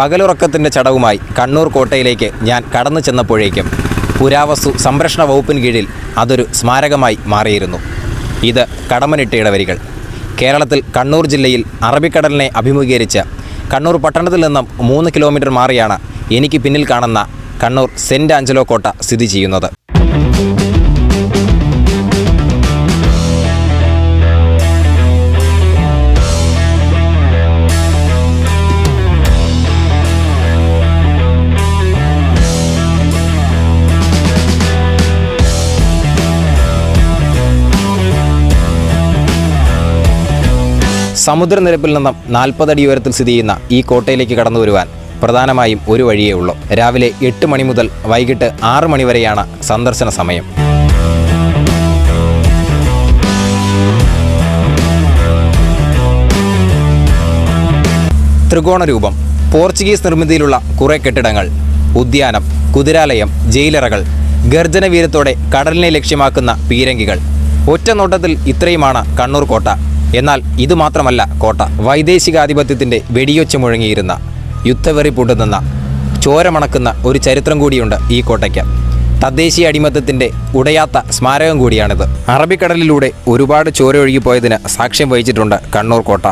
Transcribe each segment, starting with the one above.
പകലുറക്കത്തിന്റെ ചടവുമായി കണ്ണൂർ കോട്ടയിലേക്ക് ഞാൻ കടന്നു ചെന്നപ്പോഴേക്കും പുരാവസ്തു സംരക്ഷണ വകുപ്പിന് കീഴിൽ അതൊരു സ്മാരകമായി മാറിയിരുന്നു. ഇത് കടമനിട്ടയുടെ വരികൾ കേരളത്തിൽ കണ്ണൂർ ജില്ലയിൽ അറബിക്കടലിനെ അഭിമുഖീകരിച്ച് കണ്ണൂർ പട്ടണത്തിൽ നിന്നും മൂന്ന് കിലോമീറ്റർ മാറിയാണ് എനിക്ക് പിന്നിൽ കാണുന്ന കണ്ണൂർ സെന്റ് ആഞ്ചലോ കോട്ട സ്ഥിതി ചെയ്യുന്നത്. സമുദ്രനിരപ്പിൽ നിന്നും നാൽപ്പതടി ഉയരത്തിൽ സ്ഥിതി ചെയ്യുന്ന ഈ കോട്ടയിലേക്ക് കടന്നു വരുവാൻ പ്രധാനമായും ഒരു വഴിയേ ഉള്ളൂ. രാവിലെ എട്ട് മണി മുതൽ വൈകിട്ട് ആറ് മണി വരെയാണ് സന്ദർശന സമയം. ത്രികോണ രൂപം പോർച്ചുഗീസ് നിർമ്മിതിയിലുള്ള കുറെ കെട്ടിടങ്ങൾ ഉദ്യാനം കുതിരാലയം ജയിലറകൾ ഗർജനവീരത്തോടെ കടലിനെ ലക്ഷ്യമാക്കുന്ന പീരങ്കികൾ. ഒറ്റ നോട്ടത്തിൽ ഇത്രയുമാണ് കണ്ണൂർ കോട്ട. എന്നാൽ ഇത് മാത്രമല്ല കോട്ട. വൈദേശികാധിപത്യത്തിന്റെ വെടിയൊച്ച മുഴങ്ങിയിരുന്ന യുദ്ധവെറി പൂട്ടുന്ന ചോരമണക്കുന്ന ഒരു ചരിത്രം കൂടിയുണ്ട് ഈ കോട്ടയ്ക്ക്. തദ്ദേശീയ അടിമത്തത്തിന്റെ ഉടയാത്ത സ്മാരകം കൂടിയാണിത്. അറബിക്കടലിലൂടെ ഒരുപാട് ചോര ഒഴുകിപ്പോയതിന് സാക്ഷ്യം വഹിച്ചിട്ടുണ്ട് കണ്ണൂർ കോട്ട.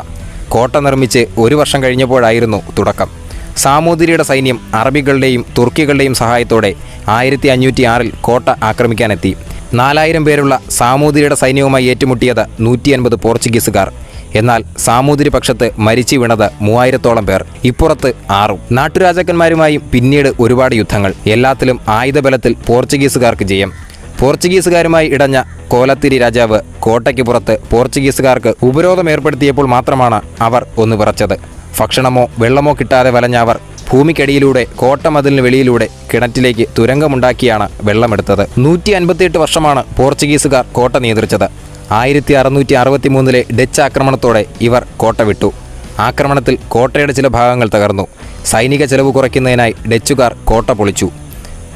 കോട്ട നിർമ്മിച്ച് ഒരു വർഷം കഴിഞ്ഞപ്പോഴായിരുന്നു തുടക്കം. സാമൂതിരിയുടെ സൈന്യം അറബികളുടെയും തുർക്കികളുടെയും സഹായത്തോടെ ആയിരത്തി അഞ്ഞൂറ്റി ആറിൽ കോട്ട ആക്രമിക്കാനെത്തി. നാലായിരം പേരുള്ള സാമൂതിരിയുടെ സൈന്യവുമായി ഏറ്റുമുട്ടിയത് നൂറ്റി അൻപത് പോർച്ചുഗീസുകാർ. എന്നാൽ സാമൂതിരി പക്ഷത്ത് മരിച്ചു വീണത് മൂവായിരത്തോളം പേർ. ഇപ്പുറത്ത് ആറും. നാട്ടുരാജാക്കന്മാരുമായും പിന്നീട് ഒരുപാട് യുദ്ധങ്ങൾ. എല്ലാത്തിലും ആയുധബലത്തിൽ പോർച്ചുഗീസുകാർക്ക് ജയം. പോർച്ചുഗീസുകാരുമായി ഇടഞ്ഞ കോലത്തിരി രാജാവ് കോട്ടയ്ക്ക് പുറത്ത് പോർച്ചുഗീസുകാർക്ക് ഉപരോധം ഏർപ്പെടുത്തിയപ്പോൾ മാത്രമാണ് അവർ ഒന്ന് വിറച്ചത്. ഭക്ഷണമോ വെള്ളമോ കിട്ടാതെ വലഞ്ഞ അവർ ഭൂമിക്കടിയിലൂടെ കോട്ടമതിലിന് വെളിയിലൂടെ കിണറ്റിലേക്ക് തുരങ്കമുണ്ടാക്കിയാണ് വെള്ളമെടുത്തത്. നൂറ്റി അൻപത്തിയെട്ട് വർഷമാണ് പോർച്ചുഗീസുകാർ കോട്ട നിയന്ത്രിച്ചത്. ആയിരത്തി അറുന്നൂറ്റി അറുപത്തി മൂന്നിലെ ഡച്ച് ആക്രമണത്തോടെ ഇവർ കോട്ട വിട്ടു. ആക്രമണത്തിൽ കോട്ടയുടെ ചില ഭാഗങ്ങൾ തകർന്നു. സൈനിക ചെലവ് കുറയ്ക്കുന്നതിനായി ഡച്ചുകാർ കോട്ട പൊളിച്ചു.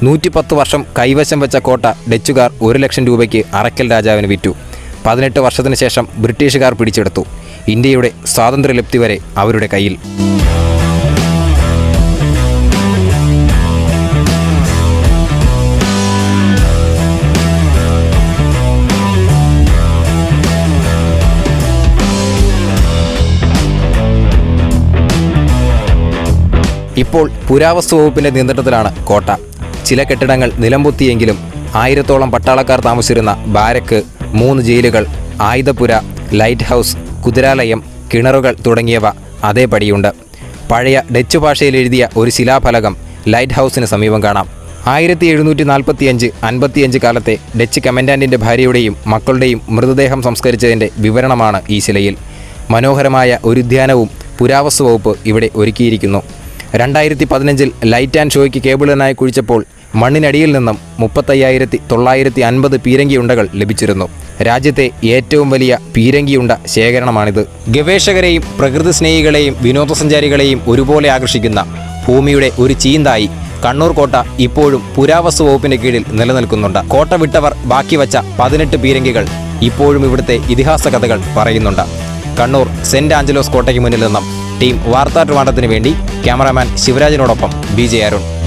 നൂറ്റിപ്പത്ത് വർഷം കൈവശം വെച്ച കോട്ട ഡച്ചുകാർ ഒരു ലക്ഷം രൂപയ്ക്ക് അറക്കൽ രാജാവിന് വിറ്റു. പതിനെട്ട് വർഷത്തിന് ശേഷം ബ്രിട്ടീഷുകാർ പിടിച്ചെടുത്തു. ഇന്ത്യയുടെ സ്വാതന്ത്ര്യലബ്ധി വരെ അവരുടെ കയ്യിൽ. ഇപ്പോൾ പുരാവസ്തു വകുപ്പിന്റെ നിയന്ത്രണത്തിലാണ് കോട്ട. ചില കെട്ടിടങ്ങൾ നിലംപൊത്തിയെങ്കിലും ആയിരത്തോളം പട്ടാളക്കാർ താമസിച്ചിരുന്ന ബാരക്ക് മൂന്ന് ജയിലുകൾ ആയുധപുര ലൈറ്റ് ഹൗസ് കുതിരാലയം കിണറുകൾ തുടങ്ങിയവ അതേപടിയുണ്ട് പഴയ ഡച്ച് ഭാഷയിൽ എഴുതിയ ഒരു ശിലാഫലകം ലൈറ്റ് ഹൗസിന് സമീപം കാണാം. ആയിരത്തി എഴുന്നൂറ്റി നാൽപ്പത്തിയഞ്ച് അൻപത്തിയഞ്ച് കാലത്തെ ഡച്ച് കമൻഡാന്റിന്റെ ഭാര്യയുടെയും മക്കളുടെയും മൃതദേഹം സംസ്കരിച്ചതിന്റെ വിവരണമാണ് ഈ ശിലയിൽ. മനോഹരമായ ഒരു ഉദ്യാനവും പുരാവസ്തു വകുപ്പ് ഇവിടെ ഒരുക്കിയിരിക്കുന്നു. രണ്ടായിരത്തി പതിനഞ്ചിൽ ലൈറ്റ് ആൻഡ് ഷോയ്ക്ക് കേബിളിനായി കുഴിച്ചപ്പോൾ മണ്ണിനടിയിൽ നിന്നും മുപ്പത്തയ്യായിരത്തി തൊള്ളായിരത്തി അൻപത് പീരങ്കിയുണ്ടകൾ ലഭിച്ചിരുന്നു. രാജ്യത്തെ ഏറ്റവും വലിയ പീരങ്കിയുണ്ട ശേഖരണമാണിത്. ഗവേഷകരെയും പ്രകൃതി സ്നേഹികളെയും വിനോദസഞ്ചാരികളെയും ഒരുപോലെ ആകർഷിക്കുന്ന ഭൂമിയുടെ ഒരു ചീന്തായി കണ്ണൂർ കോട്ട ഇപ്പോഴും പുരാവസ്തു വകുപ്പിന്റെ കീഴിൽ നിലനിൽക്കുന്നുണ്ട്. കോട്ട വിട്ടവർ ബാക്കി വച്ച പതിനെട്ട് പീരങ്കികൾ ഇപ്പോഴും ഇവിടുത്തെ ഇതിഹാസ കഥകൾ പറയുന്നുണ്ട്. കണ്ണൂർ സെന്റ് ആഞ്ചലോസ് കോട്ടയ്ക്ക് മുന്നിൽ നിന്നും ടീം വാർത്താ ട്രിവാണ്ടത്തിന് വേണ്ടി ക്യാമറാമാൻ ശിവരാജിനോടൊപ്പം ബി ജെ അരുൺ.